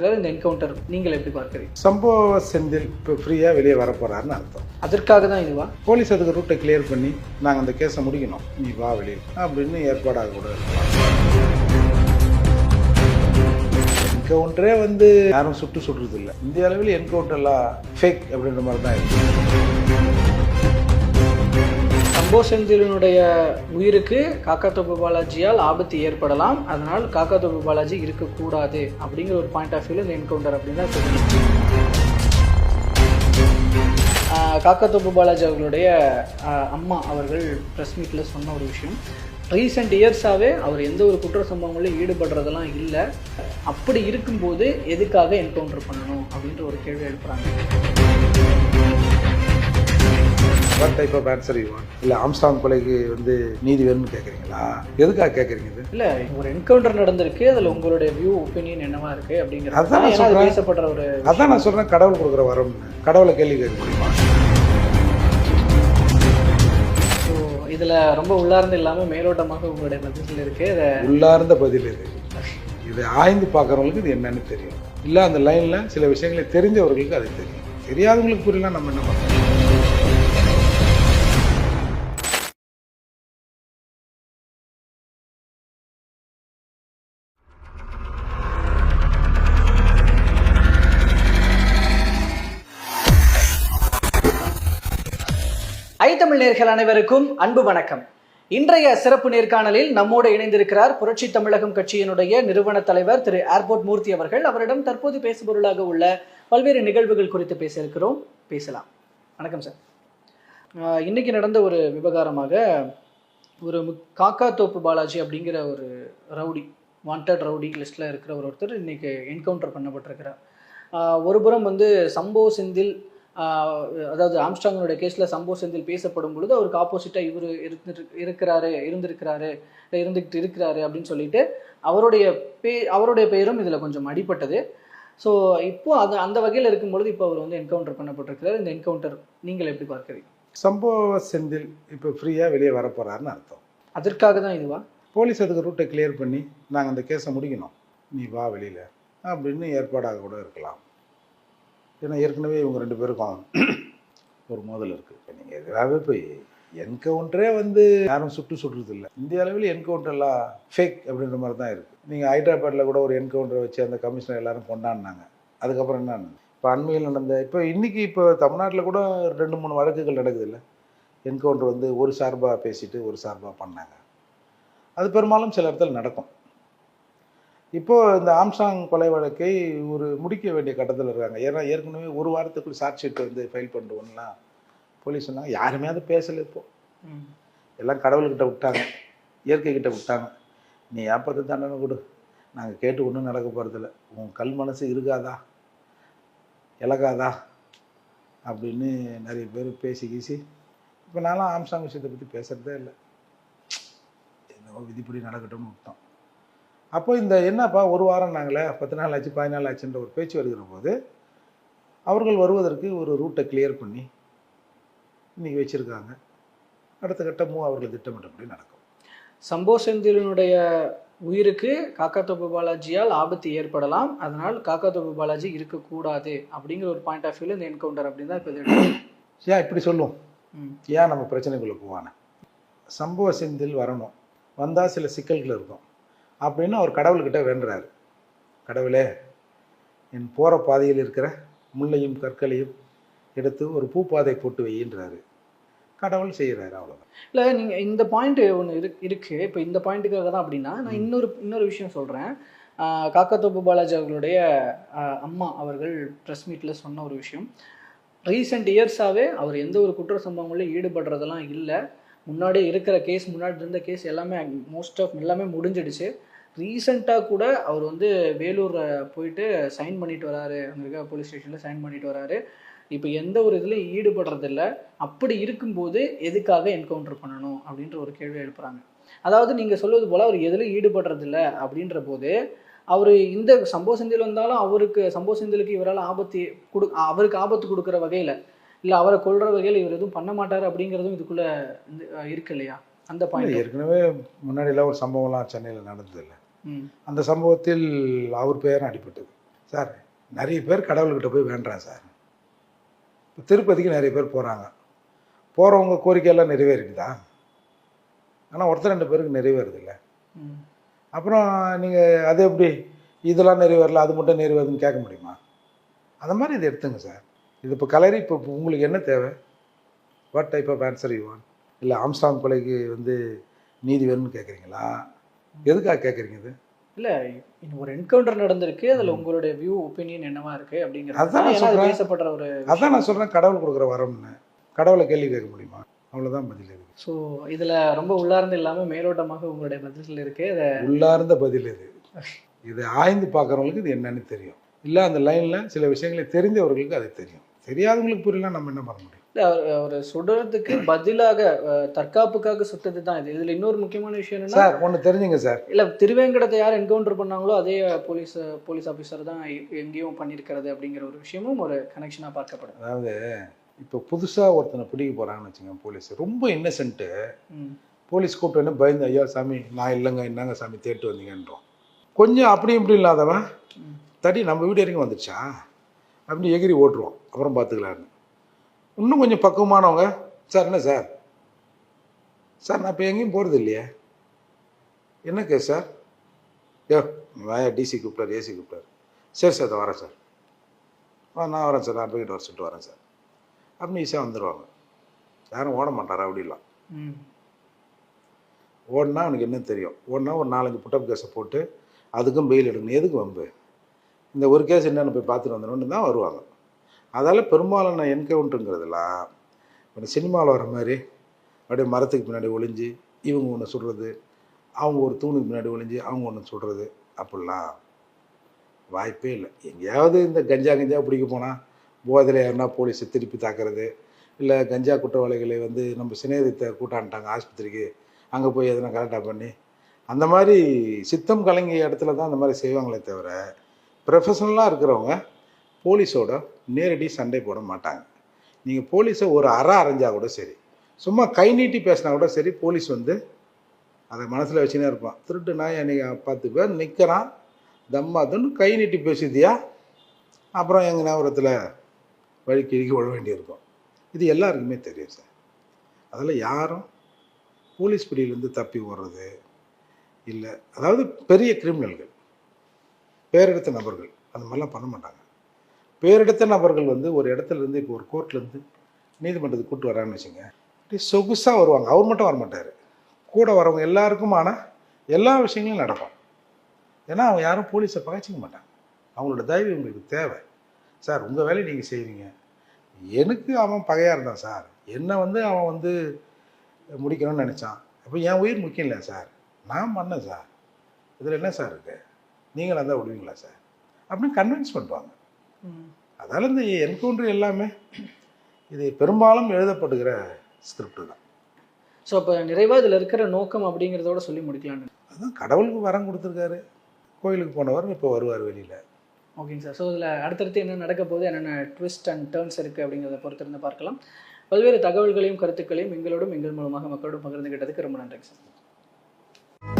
இந்த என்கவுண்டர் நீங்கள் எப்படி பார்க்குறீங்க? சம்பவ செந்தில் இப்போ ஃப்ரீயாக வெளியே வர அர்த்தம். அதற்காக தான் இதுவா போலீஸ் அதுக்கு ரூட்டை கிளியர் பண்ணி நாங்கள் அந்த கேஸை முடிக்கணும். நீ வா வெளியில் அப்படின்னு ஏற்பாடாக கூட என்கவுண்டரே வந்து யாரும் சுட்டு சுடுறது இல்லை இந்திய அளவில் என்கவுண்டர்லாம் ஃபேக் அப்படின்ற மாதிரி தான் இருக்கு. சம்போ செந்திலனுடைய உயிருக்கு காக்காத்தோப்பு பாலாஜியால் ஆபத்து ஏற்படலாம். அதனால் காக்காத்தோப்பு பாலாஜி இருக்கக்கூடாது அப்படிங்கிற ஒரு பாயிண்ட் ஆஃப் வியூவில் இந்த என்கவுண்டர் அப்படின்னு தான் தெரியும் காக்காத்தோப்பு பாலாஜி அவர்களுடைய அம்மா அவர்கள் ப்ரெஸ் மீட்டில் சொன்ன ஒரு விஷயம். ரீசெண்ட் இயர்ஸாகவே அவர் எந்த ஒரு குற்ற சம்பவங்களும் ஈடுபடுறதெல்லாம் இல்லை. அப்படி இருக்கும்போது எதுக்காக என்கவுண்டர் பண்ணணும் அப்படின்ற ஒரு கேள்வி எழுப்புறாங்க. Type of answer you want இல்லை ஆம்ஸ்டாங் கொலைக்கு வந்து நீதி வேணும்னு கேட்குறீங்களா எதுக்காக கேட்குறீங்க இது? இல்ல ஒரு என்கவுண்டர் நடந்திருக்கு அதுல உங்களுடைய வியூ ஒப்பீனியன் என்னவா இருக்கு அப்படிங்கிறது அதான் நான் அது சொல்றேன். பேசப்படுற ஒரு அதான் நான் சொல்கிறேன் கடவுள் கொடுக்குற வரம்னு கடவுளை கேள்வி கேட்க முடியுமா இதுல ரொம்ப உள்ளார்ந்து இல்லாம மேலோட்டமாக உங்களுடைய பதில் இருக்கு. இதை உள்ளார்ந்த பதில் இது. இது ஆய்ந்து பார்க்குறவங்களுக்கு இது என்னன்னு தெரியும். இல்லை அந்த லைனில் சில விஷயங்களை தெரிஞ்சவர்களுக்கு அது தெரியும். தெரியாதவங்களுக்கு புரியல நம்ம என்ன பண்ணணும்? ஐ தமிழ் நேர்கள் அனைவருக்கும் அன்பு வணக்கம். இன்றைய சிறப்பு நேர்காணலில் நம்மோடு இணைந்திருக்கிறார் புரட்சி தமிழகம் கட்சியினுடைய நிறுவன தலைவர் திரு ஏர்போர்ட் மூர்த்தி அவர்கள். அவரிடம் தற்போது பேசுபொருளாக உள்ள பல்வேறு நிகழ்வுகள் குறித்து பேசியிருக்கிறோம். பேசலாம். வணக்கம் சார். ஆஹ் இன்னைக்கு நடந்த ஒரு விவகாரமாக ஒரு காக்கா தோப்பு பாலாஜி அப்படிங்கிற ஒரு ரவுடி வாண்டட் ரவுடி லிஸ்ட்டில் இருக்கிற ஒரு ஒருத்தர் இன்னைக்கு என்கவுண்டர் பண்ணப்பட்டிருக்கிறார். ஒருபுறம் வந்து சம்போ செந்தில் அதாவது ஆம்ஸ்டாங்கனுடைய கேஸில் சம்போ செந்தில் பேசப்படும் பொழுது அவருக்கு ஆப்போசிட்டாக இவர் இருந்து இருக்கிறாரு இருந்திருக்கிறாரு இருந்துக்கிட்டு இருக்கிறாரு அப்படின்னு சொல்லிட்டு அவருடைய பே அவருடைய பெயரும் இதில் கொஞ்சம் அடிபட்டது. ஸோ இப்போ அது அந்த வகையில் இருக்கும் பொழுது இப்போ அவர் வந்து என்கவுண்டர் பண்ணப்பட்டிருக்கிறார். இந்த என்கவுண்டர் நீங்கள் எப்படி பார்க்குறீங்க? சம்பவ செந்தில் இப்போ ஃப்ரீயாக வெளியே வர போறாருன்னு அர்த்தம். அதற்காக தான் இதுவா? போலீஸ் அதுக்கு ரூட்டை கிளியர் பண்ணி நாங்கள் அந்த கேஸை முடிக்கணும். நீ வா வெளியில். அப்படின்னு ஏற்பாடாக கூட இருக்கலாம். ஏன்னா ஏற்கனவே இவங்க ரெண்டு பேருக்கும் ஒரு மோதல் இருக்குது இப்போ நீங்கள் எதிராகவே போய் என்கவுண்டரே வந்து யாரும் சுட்டு சுடுறது இல்லை. இந்திய அளவில் என்கவுண்டர்லாம் ஃபேக் அப்படின்ற மாதிரி தான் இருக்குது நீங்கள் ஹைதராபாத்தில் கூட ஒரு என்கவுண்டரை வச்சு அந்த கமிஷனர் எல்லாரும் கொண்டாடினாங்க. அதுக்கப்புறம் என்ன இப்போ அண்மையில் நடந்த இப்போ இன்றைக்கி இப்போ தமிழ்நாட்டில் கூட ரெண்டு மூணு வழக்குகள் நடக்குது இல்லை. என்கவுண்டர் வந்து ஒரு சார்பாக பேசிட்டு ஒரு சார்பாக பண்ணாங்க. அது பெரும்பாலும் சில இடத்துல நடக்கும். இப்போ இந்த ஆம்சாங் கொலை வழக்கை ஒரு முடிக்க வேண்டிய கட்டத்தில் இருக்காங்க. ஏன்னா ஏற்கனவே ஒரு வாரத்துக்குள் சார்ஜ் ஷீட் வந்து ஃபைல் பண்ணுறோம்லாம் போலீஸ் சொன்னாங்க யாருமே அது பேசலை இப்போ. எல்லாம் கடவுள்கிட்ட விட்டாங்க. இயற்கை கிட்ட விட்டாங்க. நீ ஏப்பத்து தண்டனை கொடு. நாங்கள் கேட்டு ஒன்றும் நடக்க போகிறதில்ல உன் கல் மனசு இருக்காதா இலகாதா? அப்படின்னு நிறைய பேர் பேசி கீசி இப்போ நான்லாம் ஆம்சாங் விஷயத்தை பற்றி பேசுகிறதே இல்லை. என்னவோ விதிப்படி நடக்கட்டும்னு விட்டோம். அப்போ இந்த என்னப்பா ஒரு வாரம் நாங்களே பத்து நாள் ஆச்சு பதினாலு ஆச்சுன்ற ஒரு பேச்சு வருகிற போது அவர்கள் வருவதற்கு ஒரு ரூட்டை கிளியர் பண்ணி இன்னைக்கு வச்சுருக்காங்க. அடுத்த கட்டமும் அவர்கள் திட்டமிட்டபடி நடக்கும். சம்போ செந்திலனுடைய உயிருக்கு காக்காத்தோப்பு பாலாஜியால் ஆபத்து ஏற்படலாம். அதனால் காக்காத்தோப்பு பாலாஜி இருக்கக்கூடாது அப்படிங்கிற ஒரு பாயிண்ட் ஆஃப் வியூவில் இந்த என்கவுண்டர் அப்படின்னு தான் இப்போ. ஏன் இப்படி சொல்லுவோம். ஏன் நம்ம பிரச்சனைக்குள்ளே போவானே? சம்பவ செந்தில் வரணும். வந்தால் சில சிக்கல்கள் இருக்கும். அப்படின்னு அவர் கடவுள்கிட்ட வேண்டுறாரு. கடவுளே என் போகிற பாதையில் இருக்கிற முள்ளையும் கற்களையும் எடுத்து ஒரு பூப்பாதை போட்டு வையின்றாரு. கடவுள் செய்கிறாரு அவ்வளோதான் இல்லை நீங்கள் இந்த பாயிண்ட் ஒன்று இரு இருக்கு. இப்போ இந்த பாயிண்ட்டுக்காக தான் அப்படின்னா நான் இன்னொரு இன்னொரு விஷயம் சொல்கிறேன் காக்காத்தோப்பு பாலாஜி அவர்களுடைய அம்மா அவர்கள் ப்ரெஸ் மீட்டில் சொன்ன ஒரு விஷயம். ரீசெண்ட் இயர்ஸாகவே அவர் எந்த ஒரு குற்ற சம்பவங்களிலும் ஈடுபடுறதெல்லாம் இல்லை. முன்னாடி இருக்கிற கேஸ் முன்னாடி இருந்த கேஸ் எல்லாமே மோஸ்ட் ஆஃப் எல்லாமே முடிஞ்சிடுச்சு. ரீசெண்டாக கூட அவர் வந்து வேலூர் போயிட்டு சைன் பண்ணிட்டு வராரு. அங்கே இருக்க போலீஸ் ஸ்டேஷனில் சைன் பண்ணிட்டு வராரு. இப்போ எந்த ஒரு இதுலையும் ஈடுபடுறதில்ல. அப்படி இருக்கும்போது எதுக்காக என்கவுண்டர் பண்ணணும் அப்படின்ற ஒரு கேள்வி எழுப்புறாங்க. அதாவது நீங்கள் சொல்வது போல் அவர் எதுலையும் ஈடுபடுறதில்ல அப்படின்ற போது அவர் இந்த சம்பவ செந்தில் வந்தாலும் அவருக்கு சம்பவ செந்திலுக்கு இவரால் ஆபத்து கொடு அவருக்கு ஆபத்து கொடுக்குற வகையில் இல்லை அவரை கொல்ற வகையில் இவர் எதுவும் பண்ண மாட்டார் அப்படிங்கிறதும் இதுக்குள்ள இருக்கு இல்லையா? அந்த பாயிண்ட் ஏற்கனவே முன்னாடிலாம் ஒரு சம்பவம்லாம் சென்னையில் நடந்ததில்லை அந்த சம்பவத்தில் அவர் பெயரும் அடிபட்டது. சார் நிறைய பேர் கடவுள்கிட்ட போய் வேண்டுறான் சார். இப்போ திருப்பதிக்கு நிறைய பேர் போகிறாங்க போகிறவங்க கோரிக்கையெல்லாம் நிறைவேறிக்குதா ஆனால் ஒருத்தர் ரெண்டு பேருக்கு நிறைவேறுது இல்லை. ம். அப்புறம் நீங்கள் அது எப்படி? இதெல்லாம் நிறைவேறல அது மட்டும் நிறைவேறுதுன்னு கேட்க முடியுமா? அந்த மாதிரி இதை எடுத்துங்க சார். இது இப்போ கலரி இப்போ உங்களுக்கு என்ன தேவை? What type of answer you want இல்லை ஆம்ஸ்டாங் கொலைக்கு வந்து நீதி வேணும்னு கேட்குறீங்களா எதுக்காக கேட்குறீங்க இது? இல்ல ஒரு என்கவுண்டர் நடந்திருக்கு அதுல உங்களுடைய வியூ ஒப்பீனியன் என்னவா இருக்கு அப்படிங்கிறது அதான் நான் சொல்றேன். பேசப்படுற ஒரு அதான் நான் சொல்கிறேன் கடவுள் கொடுக்குற வரம்னு. கடவுளை கேள்வி கேட்க முடியுமா? அவ்வளோதான் பதில் இது ஸோ இதுல ரொம்ப உள்ளார்ந்து இல்லாம மேலோட்டமாக உங்களுடைய பதில்கள் இருக்கு. அதை உள்ளார்ந்த பதில் இது. இது ஆய்ந்து பார்க்குறவங்களுக்கு இது என்னன்னு தெரியும். இல்லை அந்த லைனில் சில விஷயங்களை தெரிந்தவர்களுக்கு அது தெரியும். தெரியாதவங்களுக்கு புரியல நம்ம என்ன பண்ண முடியும்? அவர் சுடுறதுக்கு பதிலாக தற்காப்புக்காக சுட்டது தான் இது. இதுல இன்னொரு முக்கியமான விஷயம் என்னன்னா சார் ஒன்று தெரிஞ்சுங்க சார். இல்ல திருவேங்கடத்தை யார் என்கவுண்டர் பண்ணாங்களோ அதே போலீஸ் போலீஸ் ஆபீசர் தான் எங்கேயும் பண்ணியிருக்கிறது அப்படிங்கிற ஒரு விஷயமும் ஒரு கனெக்ஷனா பார்க்கப்படுது அதாவது இப்போ புதுசாக ஒருத்தனை பிடிக்க போகிறாங்கன்னு வச்சுக்கோங்க போலீஸ் ரொம்ப இன்னசென்ட்டு. போலீஸ் கூப்பிட்டு வந்து பயந்து ஐயா சாமி நான் இல்லைங்க என்னங்க சாமி தேட்டு வந்தீங்கன்றோம். கொஞ்சம் அப்படி இப்படி இல்லாதவன். தடி நம்ம வீடு வரைக்கும் வந்துச்சா அப்படின்னு எகிரி ஓட்டுருவோம். அப்புறம் பார்த்துக்கலான்னு இன்னும் கொஞ்சம் பக்குவமானவங்க. சார் என்ன சார்? சார் நான் இப்போ எங்கேயும் போகிறது இல்லையே. என்ன கேஸ் சார்? யோ வாயா டிசி கூப்பிட்டார் ஏசி கூப்பிட்டார். சரி சார் இதோ வரேன் சார். ஆ நான் வரேன் சார். நான் போய்கிட்டு வர சொல்லிட்டு வரேன் சார். அப்படின்னு ஈஸியாக வந்துடுவாங்க யாரும் ஓட மாட்டாரா அப்படிலாம். ம். ஓடினா அவனுக்கு என்ன தெரியும்? ஓடினா ஒரு நாலஞ்சு புட்டப் கேஸை போட்டு அதுக்கும் பெயில் எடுக்கணும். எதுக்கு வம்பு? இந்த ஒரு கேஸ் என்னென்னு போய் பார்த்துட்டு வந்துடணும்னு தான் வருவாங்க. அதால் பெரும்பாலான என்கவுண்டருங்கிறதுலாம் இப்போ சினிமாவில் வர மாதிரி அப்படியே மரத்துக்கு பின்னாடி ஒளிஞ்சு இவங்க ஒன்று சுடுறது அவங்க ஒரு தூணுக்கு பின்னாடி ஒளிஞ்சு அவங்க ஒன்று சுடுறது அப்படிலாம் வாய்ப்பே இல்லை. எங்கேயாவது இந்த கஞ்சா கஞ்சா பிடிக்க போனால் போதையில் யாருன்னா போலீஸை திருப்பி தாக்குறது இல்லை கஞ்சா குற்றவாளிகளை வந்து நம்ம சிநேகிதத்தை கூட்டான்ட்டாங்க ஆஸ்பத்திரிக்கு அங்கே போய் எதனா கரெக்டாக பண்ணி அந்த மாதிரி சித்தம் கலங்கிய இடத்துல தான் அந்த மாதிரி செய்வாங்களே தவிர ப்ரொஃபஷனலாக இருக்கிறவங்க போலீஸோட நேரடி சண்டை போட மாட்டாங்க. நீங்கள் போலீஸை ஒரு அற அரைஞ்சா கூட சரி. சும்மா கை நீட்டி பேசினா கூட சரி போலீஸ் வந்து அதை மனசில் வச்சுனே இருப்பான். திருட்டு நான் என்னை பத்து பேர் நிற்கிறான் தம்மாதுன்னு கை நீட்டி பேசுதியா அப்புறம் எங்கள் நேரத்தில் வழி கிழக்கி விட வேண்டியிருக்கும். இது எல்லாருக்குமே தெரியும் சார். அதில் யாரும் போலீஸ் பிடியிலேருந்து தப்பி ஓடுறது இல்லை. அதாவது பெரிய கிரிமினல்கள் பேரெடுத்த நபர்கள் அந்த மாதிரிலாம் பண்ண மாட்டாங்க. பேரெடுத்த நபர்கள் வந்து ஒரு இடத்துலேருந்து இப்போ ஒரு கோர்ட்லேருந்து நீதிமன்றத்துக்கு கூப்பிட்டு வரான்னு வச்சுங்க அப்படியே சொகுசாக வருவாங்க. அவர் மட்டும் வர மாட்டார் கூட வரவங்க எல்லாருக்குமான எல்லா விஷயங்களும் நடக்கும். ஏன்னா அவங்க யாரும் போலீஸை பகைச்சிக்க மாட்டாங்க. அவங்களோட தயவு உங்களுக்கு தேவை. சார் உங்கள் வேலையை நீங்கள் செய்வீங்க எனக்கு அவன் பகையாக இருந்தான் சார். என்னை வந்து அவன் வந்து முடிக்கணும்னு நினச்சான். அப்போ என் உயிர் முக்கியம் இல்லை சார்? நான் பண்ணேன் சார். இதில் என்ன சார் இருக்கு? நீங்களும் இருந்தால் விடுவீங்களா சார்? அப்படின்னு கன்வின்ஸ் பண்ணுவாங்க. அதால் இந்த என்கவுண்டர் எல்லாமே இது பெரும்பாலும் எழுதப்படுகிற ஸ்கிரிப்ட் தான். ஸோ அப்போ நிறைவாக இதில் இருக்கிற நோக்கம் அப்படிங்கிறதோட சொல்லி முடிக்கலாம்னு அதுதான் கடவுளுக்கு வரம் கொடுத்துருக்காரு. கோயிலுக்கு போனவர் இப்போ வருவார் வெளியில். ஓகேங்க சார் ஸோ இதில் அடுத்தடுத்து என்ன நடக்க போகுது என்னென்ன ட்விஸ்ட் அண்ட் டேர்ன்ஸ் இருக்குது அப்படிங்கிறத பொறுத்திருந்து பார்க்கலாம். பல்வேறு தகவல்களையும் கருத்துக்களையும் எங்களோடும் எங்கள் மூலமாக மக்களோடும் பகிர்ந்துகிட்டதுக்கு ரொம்ப நன்றிங்க சார்